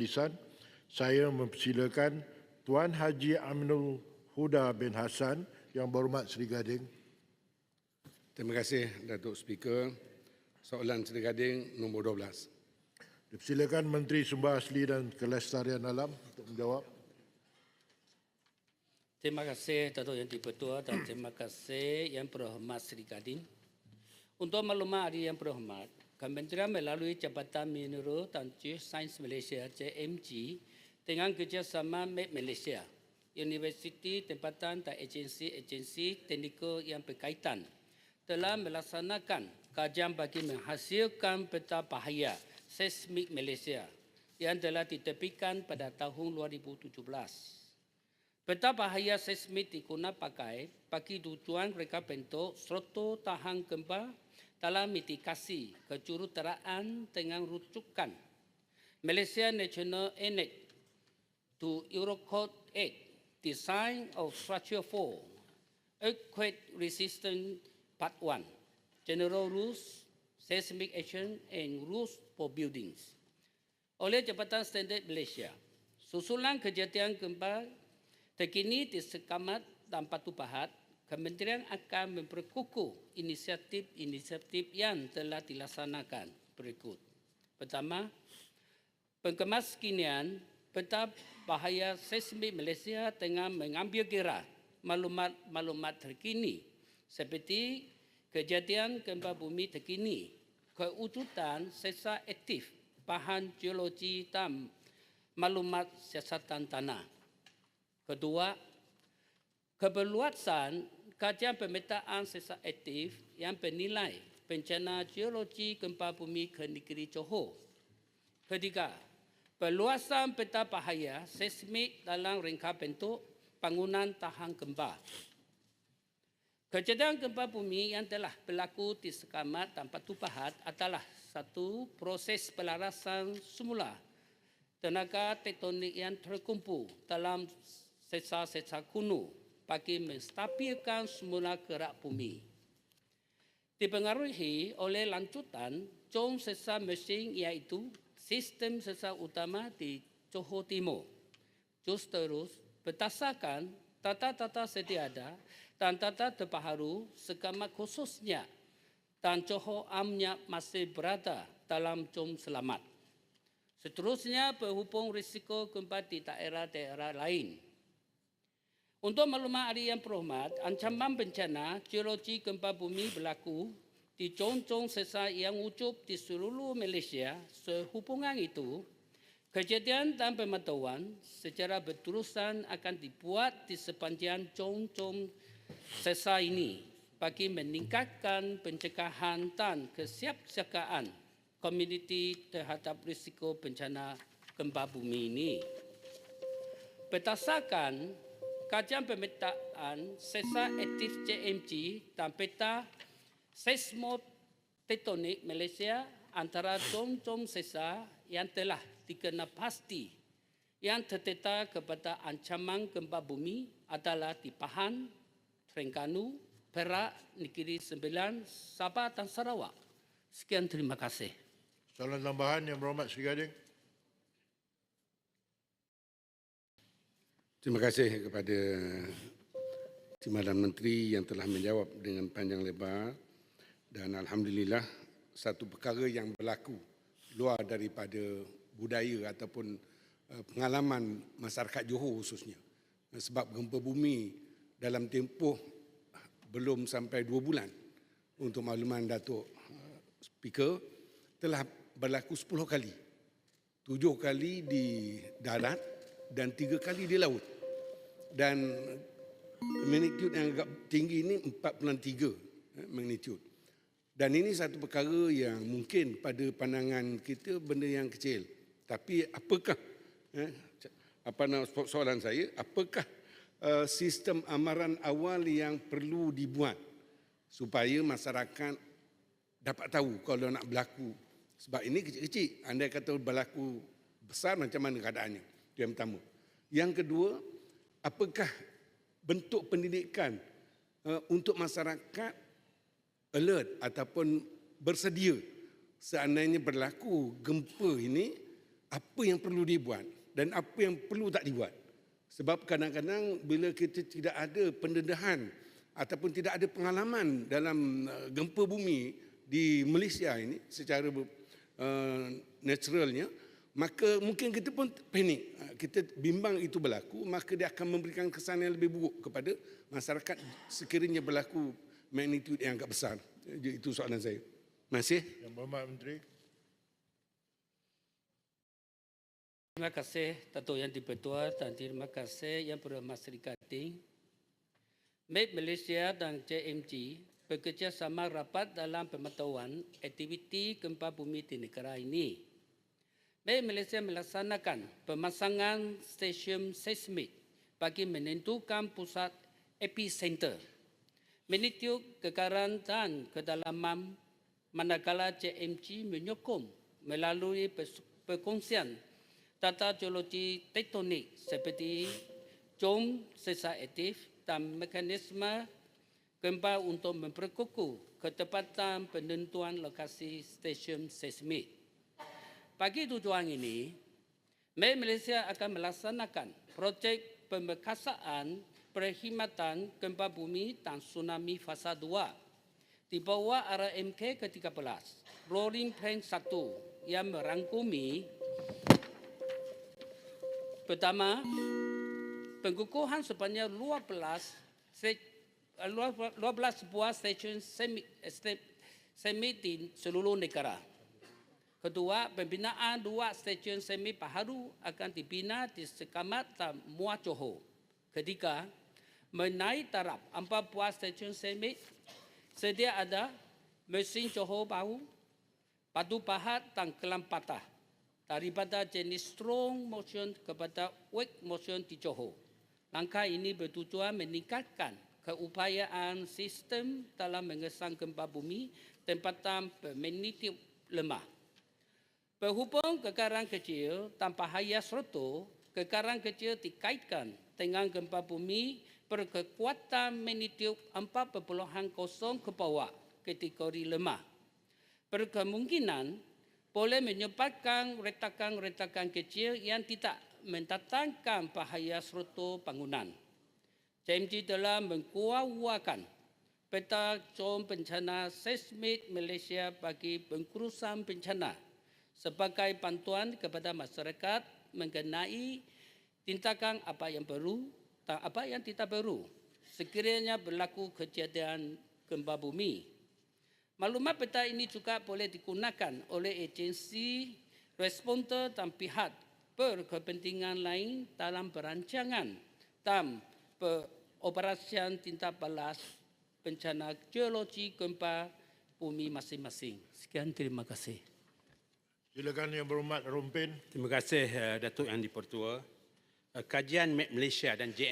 lisan. Saya mempersilakan Tuan Haji Aminul Huda bin Hassan yang berhormat Seri Gading. Terima kasih Datuk Speaker. Soalan Seri Gading nombor 12. Dipersilakan Menteri Sumber Asli dan Kelestarian Alam untuk menjawab. Terima kasih Datuk Yang Dipertua dan terima kasih Yang Berhormat Sri Kadin. Untuk maklumat hari Yang Berhormat, Kementerian melalui Jabatan Mineral dan Geosains Malaysia JMG dengan kerjasama Med Malaysia, Universiti Tempatan dan agensi-agensi teknikal yang berkaitan telah melaksanakan kajian bagi menghasilkan peta bahaya seismik Malaysia yang telah ditepikan pada tahun 2017. Peta bahaya seismik digunakan pakai bagi tujuan mereka bentuk sroto tahan gempa dalam mitigasi kejuruteraan dengan rujukan Malaysia National Anet to Eurocode 8 Design of Structure 4 Earthquake Resistant Part 1 General Rules Seismic Action and Rules for Buildings oleh Jabatan Standard Malaysia. Susulan kejadian gempa terkini di Sekamat dan Batu Pahat, Kementerian akan memperkukuh inisiatif-inisiatif yang telah dilaksanakan berikut. Pertama, pengkemaskinian peta bahaya seismik Malaysia dengan mengambil kira maklumat-maklumat terkini seperti kejadian gempa bumi terkini, kewujudan sesa aktif, bahan geologi dan maklumat siasatan tanah. Kedua, keperluasan kajian pemetaan sesa aktif yang bernilai bencana geologi gempa bumi ke negeri Johor. Ketiga, perluasan peta bahaya seismik dalam rangka bentuk bangunan tahan gempa. Kejadian gempa bumi yang telah berlaku di Sekamat dan Batu Pahat adalah satu proses pelarasan semula tenaga tektonik yang terkumpul dalam sesa-sesa kuno bagi menstabilkan semula gerak bumi. Dipengaruhi oleh lanjutan jom sesa mesin iaitu sistem sesa utama di Johor Timur. Jus terus berdasarkan tata-tata sedia ada dan tata terbaharu sekamat khususnya dan Johor Amnya masih berada dalam jom selamat. Seterusnya berhubung risiko gempa di daerah-daerah lain. Untuk maklumat hari yang berhormat, ancaman bencana geologi gempa bumi berlaku di jom-jom sesa yang wujud di seluruh Malaysia. Sehubungan itu, kejadian dan pemantauan secara berterusan akan dibuat di sepanjang jom-jom sesa ini bagi meningkatkan pencegahan dan kesiapsiagaan komuniti terhadap risiko bencana gempa bumi ini. Berdasarkan kajian pemetaan sesa aktif JMG dan peta seismotektonik Malaysia antara jom-jom sesa yang telah dikenal pasti yang tertetap kepada ancaman gempa bumi adalah di Pahang, Terengganu, Perak, Negeri Sembilan, Sabah dan Sarawak. Sekian terima kasih. Soalan tambahan yang berhormat Seri Gading. Terima kasih kepada Timbalan Menteri yang telah menjawab dengan panjang lebar dan Alhamdulillah satu perkara yang berlaku luar daripada budaya ataupun uh, pengalaman masyarakat Johor khususnya. Sebab gempa bumi dalam tempoh belum sampai dua bulan untuk makluman Datuk uh, Speaker telah berlaku 10 kali. Tujuh kali di darat dan tiga kali di laut. Dan magnitude yang agak tinggi ini 4.3 eh, magnitude. Dan ini satu perkara yang mungkin pada pandangan kita benda yang kecil. Tapi apakah eh, apa nama soalan saya, apakah uh, sistem amaran awal yang perlu dibuat supaya masyarakat dapat tahu kalau nak berlaku sebab ini kecil-kecil. Anda kata berlaku besar macam mana keadaannya. Itu yang pertama. Yang kedua, apakah bentuk pendidikan uh, untuk masyarakat alert ataupun bersedia seandainya berlaku gempa ini apa yang perlu dibuat dan apa yang perlu tak dibuat. Sebab kadang-kadang bila kita tidak ada pendedahan ataupun tidak ada pengalaman dalam uh, gempa bumi di Malaysia ini secara uh, naturalnya, maka mungkin kita pun panik. Uh, Kita bimbang itu berlaku, maka dia akan memberikan kesan yang lebih buruk kepada masyarakat sekiranya berlaku magnitude yang agak besar. Itu soalan saya. Terima kasih. Yang Berhormat Menteri. Terima kasih Datuk Yang di-Pertua dan terima kasih Yang Berhormat Seri Gading. MED Malaysia dan JMG bekerjasama rapat dalam pemantauan aktiviti gempa bumi di negara ini. MED Malaysia melaksanakan pemasangan stesen seismik bagi menentukan pusat epicenter, magnitude kekaran dan kedalaman manakala JMG menyokong melalui perkongsian tata geologi tektonik seperti jom sesa aktif dan mekanisme gempa untuk memperkukuh ketepatan penentuan lokasi stesen seismik. Bagi tujuan ini, MED Malaysia akan melaksanakan projek pemekasaan perkhidmatan gempa bumi dan tsunami fasa 2 di bawah RMK ke-13, Rolling Plan 1 yang merangkumi Pertama, pengukuhan sebanyak 12 se- 12 buah stesen semi, ste- semi di seluruh negara. Kedua, pembinaan dua stesen semi baharu akan dibina di Sekamat dan Muar Johor. Ketiga, menaik taraf empat buah stesen semi sedia ada mesin Johor baru, batu pahat dan kelam patah daripada jenis strong motion kepada weak motion di Johor. Langkah ini bertujuan meningkatkan keupayaan sistem dalam mengesang gempa bumi tempatan bermagnitude lemah. Berhubung kekaran kecil tanpa hayas roto, kekaran kecil dikaitkan dengan gempa bumi berkekuatan magnitude 4.0 ke bawah kategori lemah. Berkemungkinan boleh menyebabkan retakan-retakan kecil yang tidak mendatangkan bahaya seroto bangunan. JMG telah mengkuawakan peta jom bencana seismik Malaysia bagi pengurusan bencana sebagai bantuan kepada masyarakat mengenai tindakan apa yang perlu dan apa yang tidak perlu sekiranya berlaku kejadian gempa bumi. Maklumat peta ini juga boleh digunakan oleh agensi responder dan pihak berkepentingan lain dalam perancangan dan peroperasian tindak balas bencana geologi gempa bumi masing-masing. Sekian terima kasih. Silakan Yang Berhormat Rompin. Terima kasih uh, Datuk Yang di-Pertua. Uh, kajian MET Malaysia dan JM